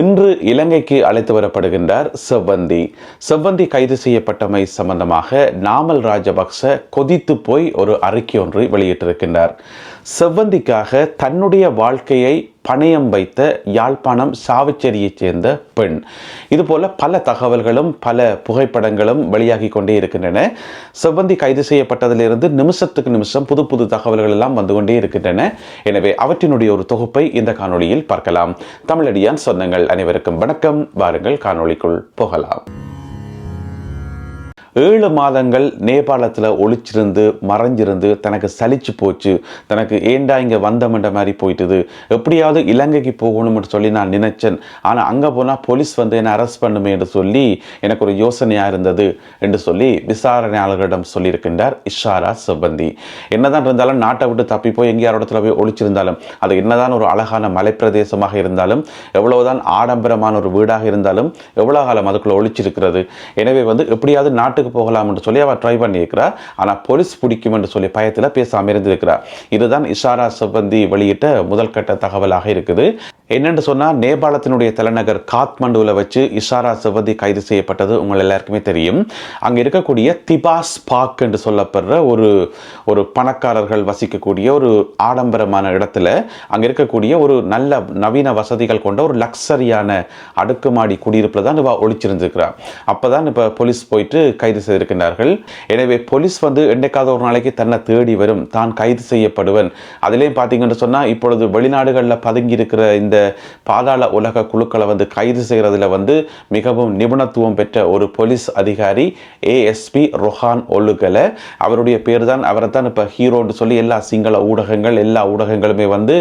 இன்று இலங்கைக்கு அழைத்து வரப்படுகின்றார் செவ்வந்தி. செவ்வந்தி கைது செய்யப்பட்டமை சம்பந்தமாக நாமல் ராஜபக்ச கொதித்து போய் ஒரு அறிக்கை ஒன்று வெளியிட்டிருக்கின்றார். செவ்வந்திக்காக தன்னுடைய வாழ்க்கையை பணயம் வைத்த யாழ்ப்பாணம் சாவிச்சேரியைச் சேர்ந்த பெண். இதுபோல பல தகவல்களும் பல புகைப்படங்களும் வெளியாகி கொண்டே இருக்கின்றன. செவ்வந்தி கைது செய்யப்பட்டதிலிருந்து நிமிஷத்துக்கு நிமிஷம் புது புது தகவல்கள் எல்லாம் வந்து கொண்டே இருக்கின்றன. எனவே அவற்றினுடைய ஒரு தொகுப்பை இந்த காணொளியில் பார்க்கலாம். தமிழடியான் சொந்தங்கள் அனைவருக்கும் வணக்கம். வாருங்கள் காணொளிக்குள் போகலாம். ஏழு மாதங்கள் நேபாளத்தில் ஒழிச்சிருந்து மறைஞ்சிருந்து தனக்கு சலிச்சு போச்சு. தனக்கு ஏண்டா இங்கே வந்தமன்ற மாதிரி போயிட்டுது. எப்படியாவது இலங்கைக்கு போகணும்னு சொல்லி நான் நினைச்சேன். ஆனால் அங்கே போனால் போலீஸ் வந்து என்னை அரெஸ்ட் பண்ணுமே என்று சொல்லி எனக்கு ஒரு யோசனையாக இருந்தது என்று சொல்லி விசாரணையாளர்களிடம் சொல்லியிருக்கின்றார் இஷாரா செவ்வந்தி. என்னதான் இருந்தாலும் நாட்டை விட்டு தப்பி போய் எங்கேயார் இடத்துல போய் ஒழிச்சிருந்தாலும் அது என்னதான் ஒரு அழகான மலைப்பிரதேசமாக இருந்தாலும் எவ்வளவுதான் ஆடம்பரமான ஒரு வீடாக இருந்தாலும் எவ்வளோ காலம் அதுக்குள்ளே ஒழிச்சிருக்கிறது எனவே வந்து எப்படியாவது நாட்டு நாட்டுக்கு போகலாம் என்று சொல்லி அவள் ட்ரை பண்ணியிருக்கிறார். ஆனால் போலீஸ் பிடிக்கும் என்று சொல்லி பயத்தில் பேசாமல் இருந்திருக்கிறார். இதுதான் இஷாரா செவ்வந்தி வெளியிட்ட முதல் கட்ட தகவலாக இருக்குது. என்னென்று சொன்னால் நேபாளத்தினுடைய தலைநகர் காத்மண்டுவில் வச்சு இஷாரா செவ்வந்தி கைது செய்யப்பட்டது உங்கள் எல்லாருக்குமே தெரியும். அங்கே இருக்கக்கூடிய திபாஸ் பாக் என்று சொல்லப்படுற ஒரு ஒரு பணக்காரர்கள் வசிக்கக்கூடிய ஒரு ஆடம்பரமான இடத்துல அங்கே இருக்கக்கூடிய ஒரு நல்ல நவீன வசதிகள் கொண்ட ஒரு லக்ஸரியான அடுக்குமாடி குடியிருப்பில் தான் இவ ஒழிச்சிருந்துருக்கிறார் அப்போ தான் இப்போ போலீஸ் போயிட்டு கைது செய்திருக்கிறார்கள். எனவே போலீஸ் வந்து என்னைக்காவது ஒரு நாளைக்கு தன்னை தேடி வரும். தான் கைது செய்யப்படுவன். அதிலேயும் பார்த்தீங்கன்னு சொன்னால் இப்பொழுது வெளிநாடுகளில் பதுங்கி இருக்கிற இந்த பாதாள உலக குழுக்களை வந்து கைது செய்கிறதுல வந்து மிகவும் நிபுணத்துவம் பெற்ற ஒரு போலீஸ் அதிகாரி ஏஎஸ்பி ரொஹான் ஒழுகல. அவருடைய பேர் தான் அவரை தான் இப்போ ஹீரோன்னு சொல்லி எல்லா சிங்கள ஊடகங்கள் எல்லா ஊடகங்களுமே வந்து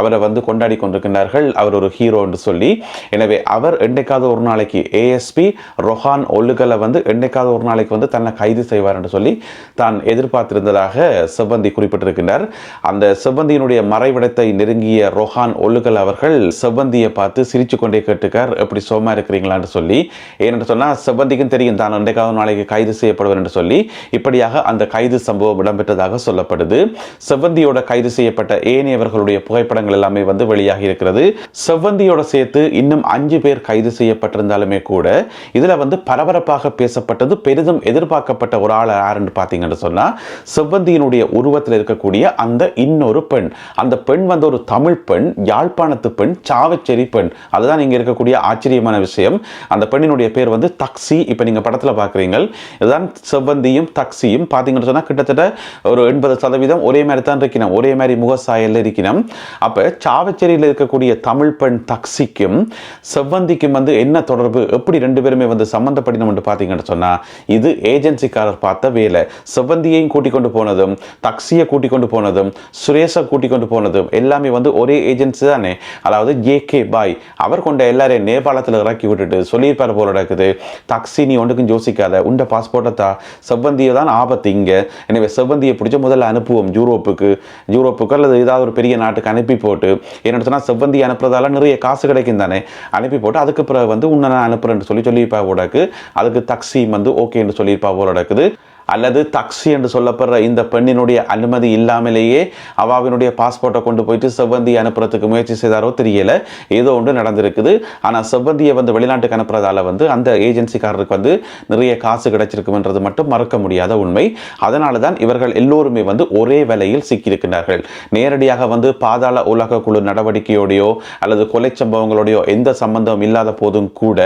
அவரை வந்து கொண்டாடி கொண்டிருக்கின்றார்கள். அவர் ஒரு ஹீரோன்னு சொல்லி. எனவே அவர் என்றைக்காவது ஒரு நாளைக்கு ஏஎஸ்பி ரொஹான் ஒழுகலை வந்து என்றைக்காவது ஒரு நாளைக்கு வந்து தன்னை கைது செய்வார் என்று சொல்லி தான் எதிர்பார்த்திருந்ததாக செவ்வந்தி குறிப்பிட்டிருக்கின்றார். அந்த செவ்வந்தியினுடைய மறைவிடத்தை நெருங்கிய ரொஹான் ஒழுகல் அவர்கள் செவ்வந்தியை பார்த்து சிரிச்சு கொண்டே கேட்டுக்கார் எப்படி சோமா இருக்கிறீங்களான்னு சொல்லி. ஏனென்று சொன்னால் செவ்வந்திக்கும் தெரியும் தான் அன்றைக்காவது நாளைக்கு கைது செய்யப்படுவார் என்று சொல்லி இப்படியாக அந்த கைது சம்பவம் இடம்பெற்றதாக சொல்லப்படுது. செவ்வந்தியோட கைது செய்யப்பட்ட ஏனையவர்களுடைய புகைப்படங்கள் எல்லாமே வந்து வெளியாகி இருக்கிறது. செவ்வந்தியோட சேர்த்து இன்னும் அஞ்சு பேர் கைது செய்யப்பட்டிருந்தாலுமே கூட இதுல வந்து பரபரப்பாக பேசப்பட்டது பெரிதும் எதிர்பார்க்கப்பட்ட ஒரு ஆள் யாருன்னு பார்த்தீங்கன்னு சொன்னா செவ்வந்தியினுடைய உருவத்தில் இருக்கக்கூடிய அந்த இன்னொரு பெண். அந்த பெண் வந்து ஒரு தமிழ் பெண் யாழ்ப்பாணத்து பெண் சாவச்சேரி பெண். அதுதான் இங்க இருக்கக்கூடிய ஆச்சரியமான விஷயம். அந்த பெண்ணினுடைய பேர் வந்து தக்ஸி இப்போ நீங்க படத்துல பார்க்குறீங்க இதுதான் செவ்வந்தியும் தக்ஸியும் பார்த்தீங்கன்னு சொன்னா கிட்டத்தட்ட ஒரு எண்பது சதவீதம் ஒரே மாதிரி தான் இருக்கணும் ஒரே மாதிரி முகசாயலில் இருக்கணும் அப்ப சாவச்சேரியில் இருக்கக்கூடிய தமிழ் பெண் தக்ஸிக்கும் செவ்வந்திக்கும் வந்து என்ன தொடர்பு? எப்படி ரெண்டு பேருமே வந்து சம்மந்தப்படினோம் என்று பார்த்தீங்கன்னு சொன்னா இது ஏஜென்சிக்காரர் பார்த்த வேலை. செவ்வந்தியையும் கூட்டிக் கொண்டு போனதும் தக்ஸியை கூட்டிக் கொண்டு போனதும் சுரேஷை கூட்டிக் கொண்டு போனதும் எல்லாமே வந்து ஒரே ஏஜென்சி தானே. அதாவது ஜே கே பாய் அவர் கொண்ட எல்லாரையும் நேபாளத்தில் இறக்கி விட்டுட்டு சொல்லியிருப்பார் போல நடக்குது. தக்சி நீ ஒன்றுக்கும் யோசிக்காத உண்ட பாஸ்போர்ட்டை தா. செவ்வந்தியை தான் ஆபத்து இங்கே. எனவே செவ்வந்தியை பிடிச்ச முதல்ல அனுப்புவோம் யூரோப்புக்கு. யூரோப்புக்கு அல்லது ஏதாவது ஒரு பெரிய நாட்டுக்கு அனுப்பி போட்டு என்ன சொன்னால் செவ்வந்தி அனுப்புறதால நிறைய காசு கிடைக்கும் தானே. அனுப்பி போட்டு அதுக்கு பிறகு வந்து உன்னை நான் அனுப்புறேன்னு சொல்லி சொல்லியிருப்பா போடக்கு அதுக்கு தக்சி வந்து ஓகேன்னு சொல்லியிருப்பா போல நடக்குது. அல்லது தக்ஸி என்று சொல்லப்படுற இந்த பெண்ணினுடைய அனுமதி இல்லாமலேயே அவாவினுடைய பாஸ்போர்ட்டை கொண்டு போயிட்டு செவ்வந்தி அனுப்புறதுக்கு முயற்சி செய்தாரோ தெரியல. ஏதோ ஒன்று நடந்திருக்குது. ஆனால் செவ்வந்தியை வந்து வெளிநாட்டுக்கு அனுப்புறதால வந்து அந்த ஏஜென்சிக்காரருக்கு வந்து நிறைய காசு கிடைச்சிருக்கும்ன்றது மட்டும் மறக்க முடியாத உண்மை. அதனால தான் இவர்கள் எல்லோருமே வந்து ஒரே வேலையில் சிக்கியிருக்கிறார்கள் நேரடியாக வந்து பாதாள உலக குழு நடவடிக்கையோடையோ அல்லது கொலை சம்பவங்களோடையோ எந்த சம்பந்தம் இல்லாத போதும் கூட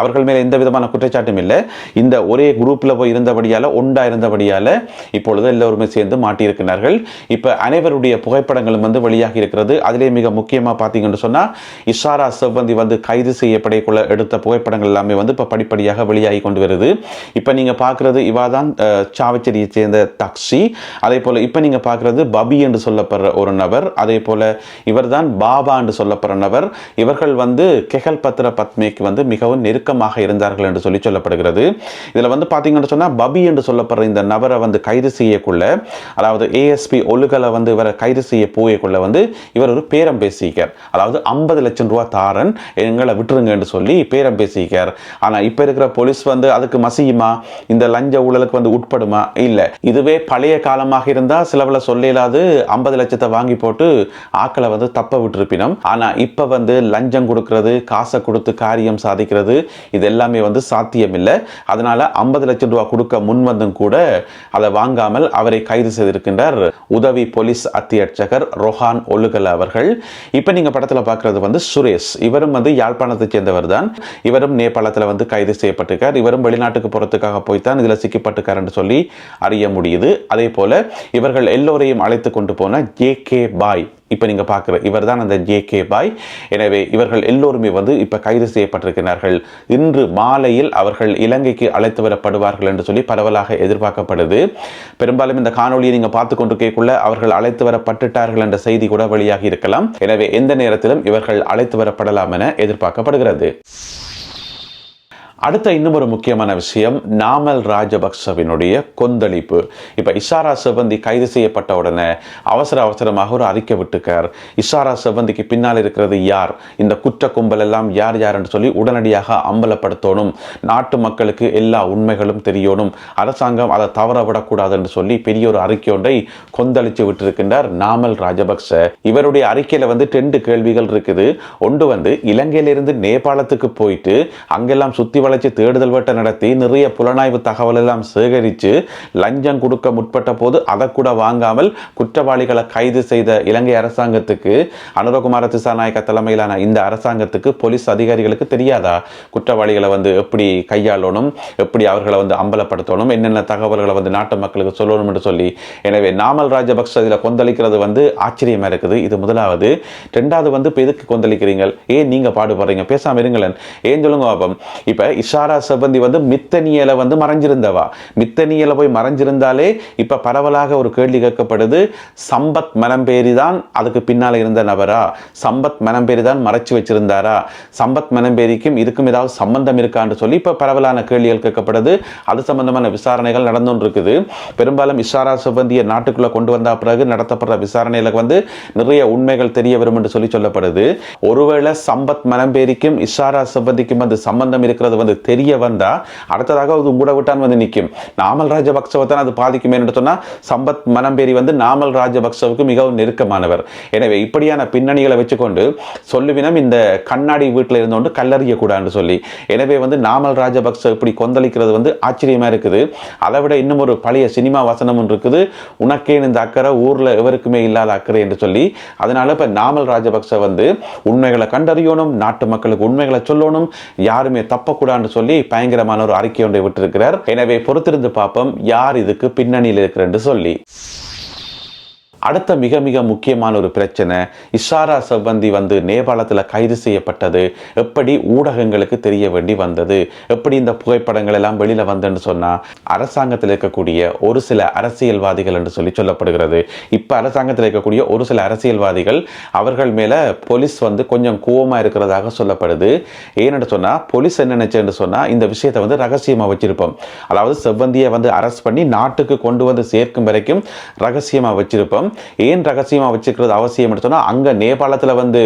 அவர்கள் மேலே எந்த விதமான குற்றச்சாட்டும் இல்லை. இந்த ஒரே குரூப்பில் போய் இருந்தபடியால் ஒன்றா இருந்தபடியால் இப்பொழுது எல்லோருமே சேர்ந்து மாட்டியிருக்கிறார்கள். இப்போ அனைவருடைய புகைப்படங்களும் வந்து வெளியாகி இருக்கிறது. அதிலே மிக முக்கியமாக பார்த்தீங்கன்னு சொன்னால் இஷாரா செவ்வந்தி வந்து கைது செய்யப்படக்குள்ள எடுத்த புகைப்படங்கள் எல்லாமே வந்து இப்போ படிப்படியாக வெளியாகி கொண்டு வருது. இப்போ நீங்கள் பார்க்குறது இவா தான் சாவச்சேரியை சேர்ந்த தக்ஷி. அதே போல் இப்போ நீங்கள் பார்க்குறது பபி என்று சொல்லப்படுற ஒரு நபர். அதே போல் இவர் தான் பாபா என்று சொல்லப்படுற நபர். இவர்கள் வந்து கெகல் பத்ர பத்மேக்கு வந்து மிகவும் நெருக்கமாக இருந்தார்கள் என்று சொல்லி சொல்லப்படுகிறது. இதில் வந்து பார்த்தீங்கன்னு சொன்னால் பபி என்று சொல்ல சொல்லப்படுற இந்த நபரை வந்து கைது செய்யக்குள்ள அதாவது ஏஎஸ்பி ஒழுகலை வந்து இவரை கைது செய்ய போயக்குள்ள வந்து இவர் ஒரு பேரம் பேசிக்கார் அதாவது ஐம்பது லட்சம் ரூபா தாரன் எங்களை விட்டுருங்கன்னு சொல்லி பேரம் பேசிக்கார் ஆனால் இப்போ இருக்கிற போலீஸ் வந்து அதுக்கு மசியுமா? இந்த லஞ்ச ஊழலுக்கு வந்து உட்படுமா? இல்லை. இதுவே பழைய காலமாக இருந்தால் சிலவில் சொல்லலாது ஐம்பது லட்சத்தை வாங்கி போட்டு ஆக்களை வந்து தப்ப விட்டுருப்பினோம். ஆனால் இப்போ வந்து லஞ்சம் கொடுக்கறது காசை கொடுத்து காரியம் சாதிக்கிறது இது எல்லாமே வந்து சாத்தியம் இல்லை அதனால ஐம்பது லட்சம் ரூபா கொடுக்க முன் வந்தும் கூட அதை வாங்காமல் அவரை கைது செய்திருக்கின்றார் உதவி போலீஸ் அத்தியட்சகர் ரொஹான் ஒழுகல அவர்கள். இப்போ நீங்கள் படத்தில் பார்க்குறது வந்து சுரேஷ். இவரும் வந்து யாழ்ப்பாணத்தை சேர்ந்தவர் தான் இவரும் நேபாளத்தில் வந்து கைது செய்யப்பட்டிருக்கார். இவரும் வெளிநாட்டுக்கு போகிறதுக்காக போய்த்தான் இதில் சிக்கிப்பட்டிருக்காருன்னு சொல்லி அறிய முடியுது. அதே போல் இவர்கள் எல்லோரையும் அழைத்து கொண்டு போன ஜே கே பாய். இப்போ நீங்கள் பார்க்குற இவர் தான் அந்த ஜே கே பாய். எனவே இவர்கள் எல்லோருமே வந்து இப்போ கைது செய்யப்பட்டிருக்கிறார்கள். இன்று மாலையில் அவர்கள் இலங்கைக்கு அழைத்து வரப்படுவார்கள் என்று சொல்லி பரவலாக எதிர்பார்க்கப்படுது. பெரும்பாலும் இந்த காணொலியை நீங்கள் பார்த்து கொண்டிருக்கக்குள்ள அவர்கள் அழைத்து வரப்பட்டுட்டார்கள் என்ற செய்தி கூட வெளியாகி இருக்கலாம். எனவே எந்த நேரத்திலும் இவர்கள் அழைத்து வரப்படலாம் என எதிர்பார்க்கப்படுகிறது. அடுத்த இன்னும் ஒரு முக்கியமான விஷயம் நாமல் ராஜபக்சவினுடைய கொந்தளிப்பு. இப்போ இஷாரா செவந்தி கைது செய்யப்பட்ட உடனே அவசர அவசரமாக ஒரு அறிக்கை விட்டுக்கார் இஷாரா செவந்திக்கு பின்னால் இருக்கிறது யார்? இந்த குற்ற கும்பல் எல்லாம் யார் யாருன்னு சொல்லி உடனடியாக அம்பலப்படுத்தணும். நாட்டு மக்களுக்கு எல்லா உண்மைகளும் தெரியணும். அரசாங்கம் அதை தவற விடக்கூடாதுன்னு சொல்லி பெரிய ஒரு அறிக்கை ஒன்றை கொந்தளித்து விட்டிருக்கின்றார் நாமல் ராஜபக்ச. இவருடைய அறிக்கையில் வந்து ரெண்டு கேள்விகள் இருக்குது. ஒன்று வந்து இலங்கையிலிருந்து நேபாளத்துக்கு போயிட்டு அங்கெல்லாம் சுற்றி வளர்ச்சி தேடுதல் வேட்டை நடத்தி நிறைய புலனாய்வு தகவல் எல்லாம் சேகரித்து லஞ்சம் கொடுக்க முற்பட்ட போது அதை கூட வாங்காமல் குற்றவாளிகளை கைது செய்த இலங்கை அரசாங்கத்துக்கு அனுரகுமார திசாநாயக்க தலைமையிலான இந்த அரசாங்கத்துக்கு போலீஸ் அதிகாரிகளுக்கு தெரியாதா? குற்றவாளிகளை வந்து எப்படி கையாளணும்? எப்படி அவர்களை வந்து அம்பலப்படுத்தணும்? என்னென்ன தகவல்களை வந்து நாட்டு மக்களுக்கு சொல்லணும் என்று சொல்லி. எனவே நாமல் ராஜபக்ச இதில் கொந்தளிக்கிறது வந்து ஆச்சரியமாக இருக்குது. இது முதலாவது. ரெண்டாவது வந்து இப்போ எதுக்கு கொந்தளிக்கிறீங்க ஏன் நீங்கள் பாடுபடுறீங்க? பேசாம இருங்களேன். ஏன் சொல்லுங்க பாப்போம். இப்போ இஷாரா செவ்வந்தி வந்து மித்தனியலை வந்து மறைஞ்சிருந்தவா. மித்தனியலை போய் மறைஞ்சிருந்தாலே இப்போ பரவலாக ஒரு கேள்வி கேட்கப்படுது. சம்பத் மனம்பேரி தான் அதுக்கு பின்னால் இருந்த நபரா? சம்பத் மனம்பேரி தான் மறைச்சி வச்சிருந்தாரா? சம்பத் மனம்பேரிக்கும் இதுக்கும் ஏதாவது சம்பந்தம் இருக்கான்னு சொல்லி இப்போ பரவலான கேள்விகள் கேட்கப்படுது. அது சம்பந்தமான விசாரணைகள் நடந்து இருக்குது பெரும்பாலும் இஷாரா செவ்வந்தியை நாட்டுக்குள்ளே கொண்டு வந்த பிறகு நடத்தப்படுற விசாரணையில் வந்து நிறைய உண்மைகள் தெரிய வரும் என்று சொல்லி சொல்லப்படுது. ஒருவேளை சம்பத் மனம்பேரிக்கும் இஷாரா செவ்வந்திக்கும் வந்து சம்பந்தம் இருக்கிறது வந்து தெரிய வந்தா அடுத்ததாக அது கூட விட்டான் வந்து நிற்கும். நாமல் ராஜபக்சவை தான் அது பாதிக்குமே என்று சொன்னால் சம்பத் மனம்பேரி வந்து நாமல் ராஜபக்சவுக்கு மிகவும் நெருக்கமானவர். எனவே இப்படியான பின்னணிகளை வச்சுக்கொண்டு சொல்லுவினம் இந்த கண்ணாடி வீட்டில் இருந்தோண்டு கல்லறிய சொல்லி. எனவே வந்து நாமல் ராஜபக்ச இப்படி கொந்தளிக்கிறது வந்து ஆச்சரியமா இருக்குது. அதை விட இன்னும் ஒரு பழைய சினிமா வசனம் ஒன்று இருக்குது. உனக்கே இந்த அக்கறை ஊர்ல எவருக்குமே இல்லாத அக்கறை என்று சொல்லி. அதனால இப்ப நாமல் ராஜபக்ச வந்து உண்மைகளை கண்டறியணும் நாட்டு மக்களுக்கு உண்மைகளை சொல்லணும் யாருமே தப்பக்கூடாது தப்பக்கூடாதுன்னு சொல்லி பயங்கரமான ஒரு அறிக்கை ஒன்றை விட்டிருக்கிறார். எனவே பொறுத்திருந்து பார்ப்போம் யார் இதுக்கு பின்னணியில் இருக்கிறன்னு சொல்லி. அடுத்த மிக மிக முக்கியமான ஒரு பிரச்சனை இஷாரா செவ்வந்தி வந்து நேபாளத்தில் கைது செய்யப்பட்டது. எப்படி ஊடகங்களுக்கு தெரிய வேண்டி வந்தது? எப்படி இந்த புகைப்படங்கள் எல்லாம் வெளியில் வந்ததுன்னு சொன்னால் அரசாங்கத்தில் இருக்கக்கூடிய ஒரு சில அரசியல்வாதிகள் என்று சொல்லி சொல்லப்படுகிறது. இப்போ அரசாங்கத்தில் இருக்கக்கூடிய ஒரு சில அரசியல்வாதிகள் அவர்கள் மேலே போலீஸ் வந்து கொஞ்சம் கோவமாக இருக்கிறதாக சொல்லப்படுது. ஏன்னு சொன்னால் போலீஸ் என்ன நினைச்சேன்னு சொன்னால் இந்த விஷயத்தை வந்து ரகசியமாக வச்சிருப்போம். அதாவது செவ்வந்தியை வந்து அரெஸ்ட் பண்ணி நாட்டுக்கு கொண்டு வந்து சேர்க்கும் வரைக்கும் ரகசியமாக வச்சிருப்போம். ஏன் ரகசியமாக வச்சுக்கிறது அவசியம் சொன்னால் அங்கே நேபாளத்தில் வந்து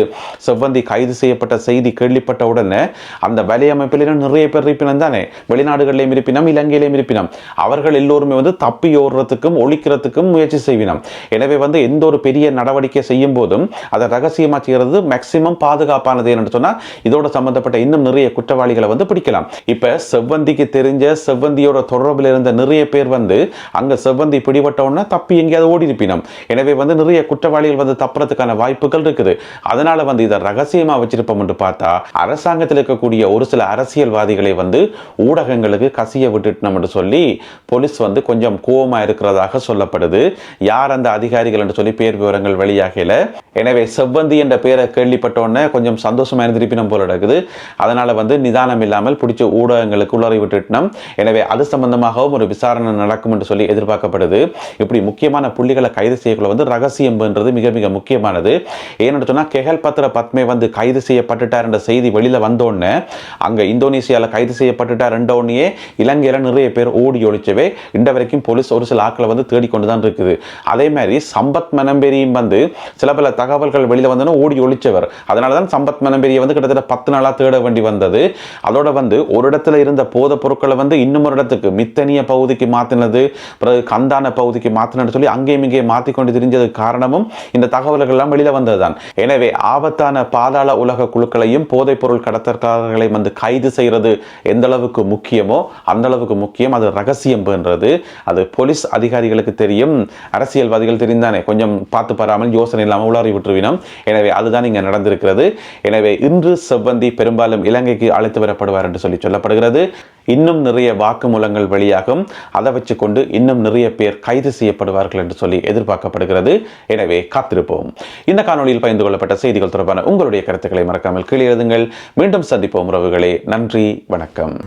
செவ்வந்தி கைது செய்யப்பட்ட செய்தி கேள்விப்பட்ட உடனே அந்த வலையமைப்பிலும் நிறைய பேர் இருப்பினம் தானே? வெளிநாடுகளிலும் இருப்பினம் இலங்கையிலும் இருப்பினம். அவர்கள் எல்லோருமே வந்து தப்பி ஓடுறதுக்கும் ஒழிக்கிறதுக்கும் முயற்சி செய்வினம். எனவே வந்து எந்த ஒரு பெரிய நடவடிக்கை செய்யும் போதும் அதை ரகசியமாக செய்கிறது மேக்சிமம் பாதுகாப்பானது என்னென்னு சொன்னால் இதோட சம்பந்தப்பட்ட இன்னும் நிறைய குற்றவாளிகளை வந்து பிடிக்கலாம். இப்போ செவ்வந்திக்கு தெரிஞ்ச செவ்வந்தியோட தொடர்பில் இருந்த நிறைய பேர் வந்து அங்கே செவ்வந்தி பிடிபட்ட உடனே தப்பி எங்கேயாவது ஓடி இருப்பினம் எனவே வந்து நிறைய குற்றவாளிகள் வந்து தப்புறதுக்கான வாய்ப்புகள் இருக்குது. அதனால வந்து இதை ரகசியமா வச்சிருப்போம் என்று பார்த்தா அரசாங்கத்தில் இருக்கக்கூடிய ஒரு சில அரசியல்வாதிகளை வந்து ஊடகங்களுக்கு கசிய விட்டுட்டோம் என்று சொல்லி போலீஸ் வந்து கொஞ்சம் கோவமா இருக்கிறதாக சொல்லப்படுது. யார் அந்த அதிகாரிகள் என்று சொல்லி பேர் விவரங்கள் வெளியாகல. எனவே செவ்வந்தி என்ற பேரை கேள்விப்பட்ட உடனே கொஞ்சம் சந்தோஷமா இருந்திருப்பினம் போல இருக்குது அதனால வந்து நிதானம் இல்லாமல் பிடிச்ச ஊடகங்களுக்கு உளறி விட்டுட்டோம். எனவே அது சம்பந்தமாகவும் ஒரு விசாரணை நடக்கும் என்று சொல்லி எதிர்பார்க்கப்படுது. இப்படி முக்கியமான புள்ளிகளை கைது செய்ய செய்திகளுக்குள்ள வந்து ரகசியம்ன்றது மிக மிக முக்கியமானது. ஏன்னு சொன்னால் கெஹல் பத்ர பத்மே வந்து கைது செய்யப்பட்டுட்டார் என்ற செய்தி வெளியில் வந்தோடனே அங்கே இந்தோனேசியாவில் கைது செய்யப்பட்டுட்டார் ரெண்டோடனே இலங்கையில் நிறைய பேர் ஓடி ஒழிச்சவே இந்த வரைக்கும் போலீஸ் ஒரு சில ஆட்களை வந்து தேடிக்கொண்டு தான் இருக்குது. அதே மாதிரி சம்பத் மனம்பெரியும் வந்து சில பல தகவல்கள் வெளியில் வந்தோன்னா ஓடி ஒழிச்சவர் அதனால தான் சம்பத் மனம்பெரிய வந்து கிட்டத்தட்ட பத்து நாளாக தேட வேண்டி வந்தது. அதோட வந்து ஒரு இடத்துல இருந்த போதைப் பொருட்களை வந்து இன்னும் ஒரு இடத்துக்கு மித்தனிய பகுதிக்கு மாற்றினது பிறகு கந்தான பகுதிக்கு மாற்றினு சொல்லி அங்கேயும் இங்கேயும் மாற்றிக்கொண்டு தெரிஞ்சது காரணமும் இந்த தகவல்கள் எல்லாம் வெளியில் வந்ததுதான். எனவே ஆபத்தான பாதாள உலக குழுக்களையும் போதைப் பொருள் கடத்தற்காரர்களையும் வந்து கைது செய்கிறது எந்த அளவுக்கு முக்கியமோ அந்த அளவுக்கு முக்கியம். அது ரகசியம் என்றது. அது போலீஸ் அதிகாரிகளுக்கு தெரியும். அரசியல்வாதிகள் தெரிந்தானே. கொஞ்சம் பார்த்து பாராமல் யோசனை இல்லாமல் உளறி விட்டுருவினோம். எனவே அதுதான் இங்கே நடந்திருக்கிறது. எனவே இன்று செவ்வந்தி பெரும்பாலும் இலங்கைக்கு அழைத்து வரப்படுவார் என்று சொல்லி சொல்லப்படுகிறது. இன்னும் நிறைய வாக்குமூலங்கள் வெளியாகும். அதை வச்சுக்கொண்டு இன்னும் நிறைய பேர் கைது செய்யப்படுவார்கள் என்று சொல்லி எதிர்பார்க்கப்படுகிறது. எனவே காத்திருப்போம். இந்த காணொலியில் பகிர்ந்து கொள்ளப்பட்ட செய்திகள் தொடர்பான உங்களுடைய கருத்துக்களை மறக்காமல் கீழே எழுதுங்கள். மீண்டும் சந்திப்போம் உறவுகளே. நன்றி. வணக்கம்.